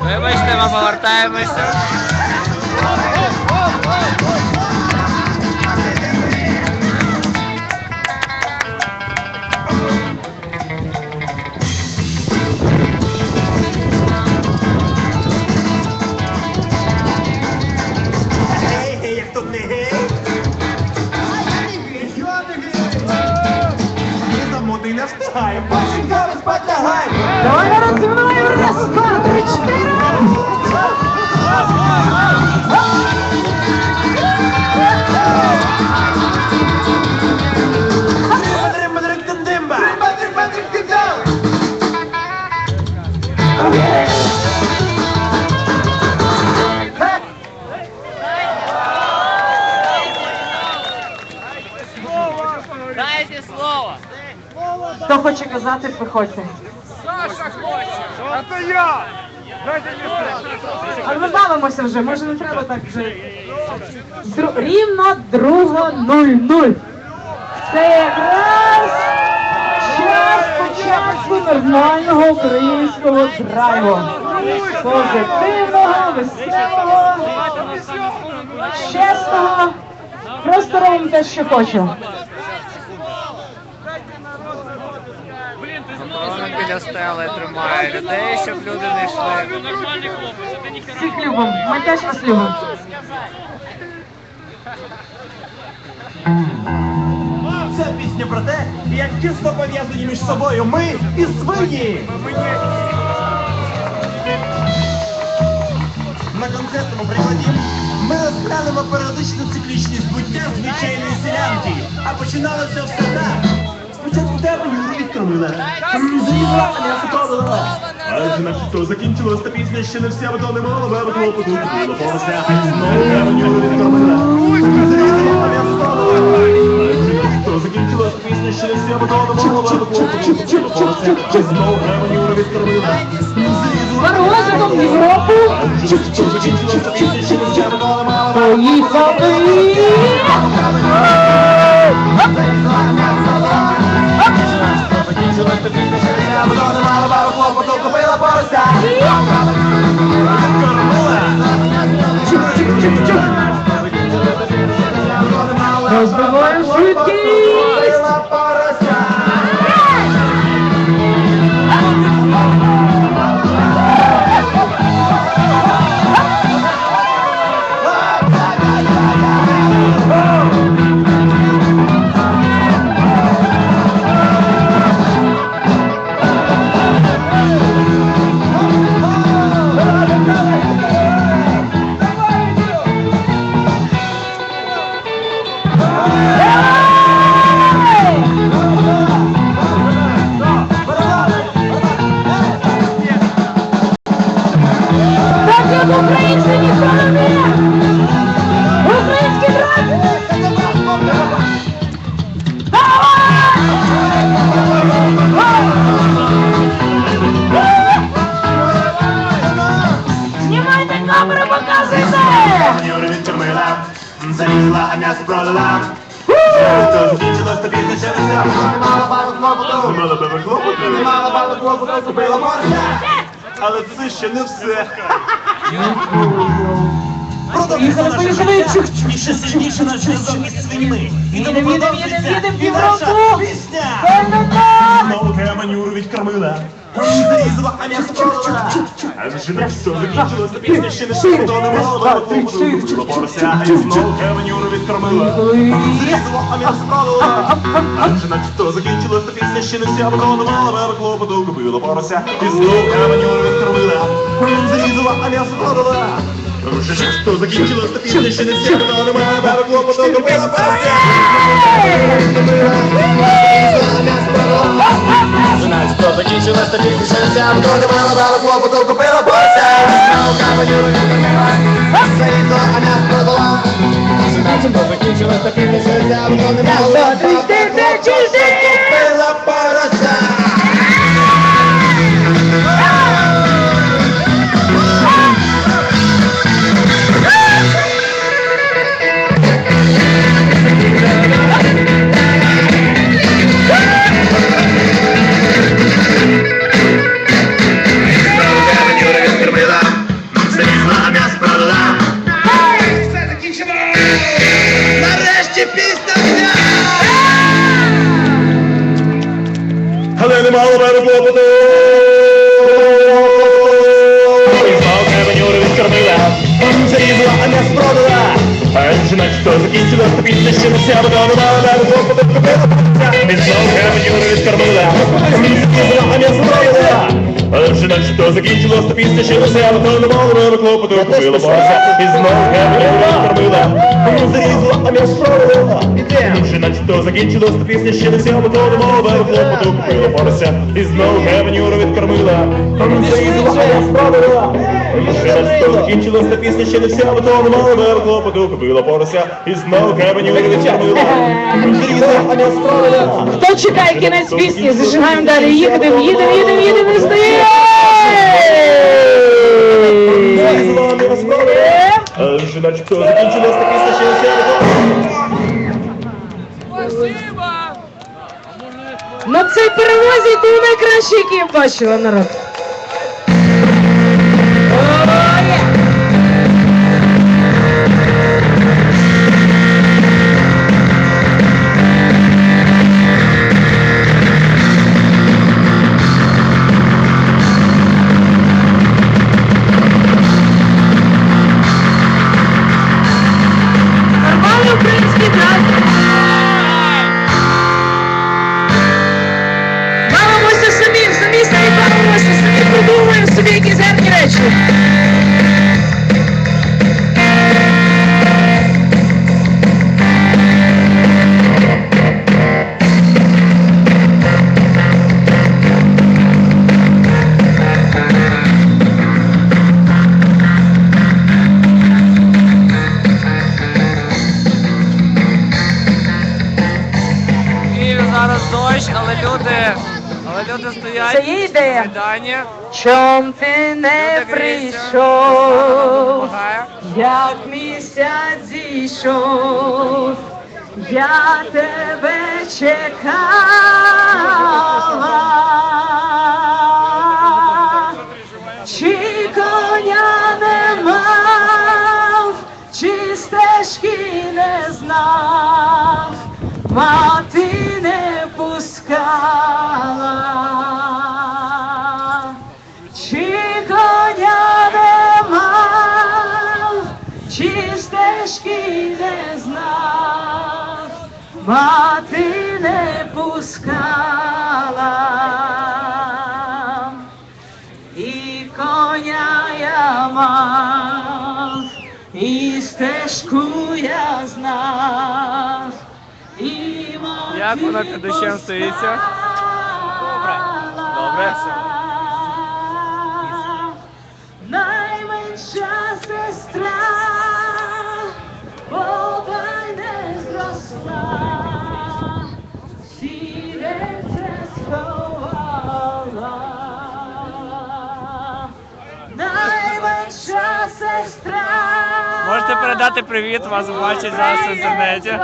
Вибачте, ми повертаємося. Хоче казати, приходьте. А то я! Дайте Але ми бавимося вже, може не треба так вже. Дру- Рівно друга нуль нуль. Це якраз час початку нормального українського драйву. Позитивного, веселого, чесного. Просто робимо те, що хочемо. Охорона біля стели тримає людей, щоб люди не йшли. Всіх любимо, ми теж вас любимо. Це пісня про те, як тісно пов'язані між собою ми і свині. На конкретному прикладі ми розглянемо періодичну циклічність буття звичайної селянки. А починалося все так. Спочатку тебе Юрій відкормила. Зрізала, а м'ясо продала. Аж начебто закінчилась та пісня, ще не вся, бо то не мало, баба клопоту купила порося. Знову тебе Юрій відкормила. Зрізала, а м'ясо продала. Аж начебто закінчилась та пісня, ще не вся, бо то не мало, баба клопоту купила порося. Знову тебе Юрій відкормила. Паровозиком в Європу поїхали. Розбиваємо Знімайте камеру, показуйте! Юрій залізла, а м'ясо продала. То закінчилось, ще не вся. Мало клопоту. Мало багато клопоту. Мало багато клопоту, купила морся. Але це ще не все. І ще сильніше на зв'язок свиньми. І тому їдем, і наша пісня. Пельмена! Знову треба Юру відкормила. А м'ясо. А вже на все закінчилось, пісня ще не все, то не мало багато клопоту. Купила порося, і знову треба Юру відкормила. Зрізала, а м'ясо продала. Адже на то закінчилось, та пісня ще не вся, не мала баба клопоту. Купила порося, і знову треба Юру відкормила. Зрізала, а м'ясо продала. Вже ж то закінчилось, та пісня ще не вся, не мала баба клопоту. Купила порося. Знать, хто закінчилась, та пісня ще на вся, серця, то не мала баба клопоту. Купила бося. Треба Юру відкормила. Зрізала, а м'ясо продала. Хто закінчилась, та пісня ще не мало дало то купила мала але немало мене клопоту. І знов кавенюри відкормила, зарізала, а не спродала. Адже наче то закінчилось, то після ще не сява, то немало мене клопоту. І знов кавенюри То закінчилось, то після ще то немало мене клопоту. Купила борзя, і знов кавенюри відкормила, зарізала, а. Вже наче то закінчилось, то пісня ще то немало мене клопоту. Купила борзя, і знов кавенюри відкормила, зарізала, а не спродала. Ще раз то закінчилось, пісня ще не вся, бо то немало мер клопоту, купила порося, і знов кабаню відчерпила. Зрізала, а не справила. Хто чекає кінець пісні? Зажигаємо далі. Їдемо, їдемо, їдемо, їдемо, і Вже начебто закінчилось, та пісня ще не вся, бо то... На цей перевозі ти найкращий, який бачила народ. Люди, але люди стоять Це є ідея. Майдані. Чом ти не Люди гріються, прийшов, допомагає. як місяць зійшов, я тебе чекала. Чи коня не мав, чи стежки не знав, мати мати не пускала. І коня я мав, і стежку я знав, і мати Як вона під дощем стоїться? Добре. Добре. Можете передати привіт, вас бачать зараз в інтернеті.